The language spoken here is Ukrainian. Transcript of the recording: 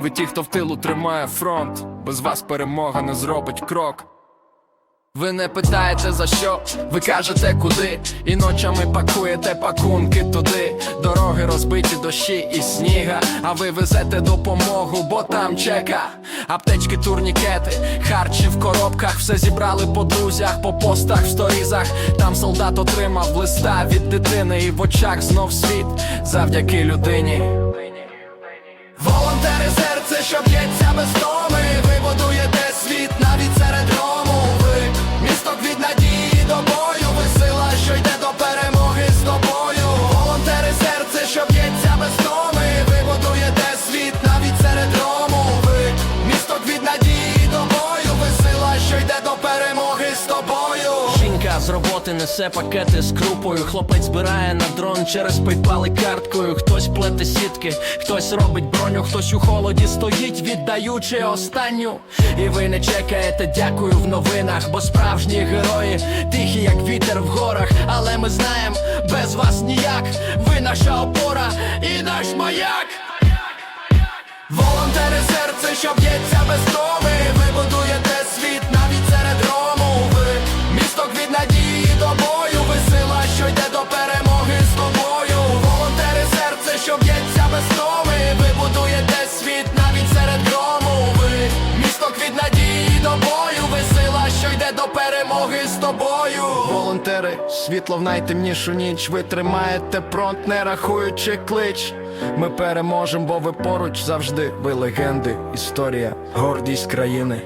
Ви ті, хто в тилу тримає фронт, без вас перемога не зробить крок. Ви не питаєте за що, ви кажете куди, і ночами пакуєте пакунки туди. Дороги розбиті дощі і сніга, а ви везете допомогу, бо там чека. Аптечки, турнікети, харчі в коробках, все зібрали по друзях, по постах, в сторізах. Там солдат отримав листа від дитини, і в очах знов світ завдяки людині. Волонтери що б'ється без томи З роботи несе пакети з крупою. Хлопець збирає на дрон через і карткою. Хтось плете сітки, хтось робить броню, хтось у холоді стоїть, віддаючи останню. І ви не чекаєте, дякую в новинах, бо справжні герої тихі, як вітер в горах. Але ми знаємо, без вас ніяк. Ви наша опора і наш маяк. Волонтери серце, що б'ється без томи Ви перемоги з тобою Волонтери, світло в найтемнішу ніч Ви тримаєте фронт, не рахуючи клич ми переможемо, бо ви поруч завжди. Ви легенди, історія, гордість країни.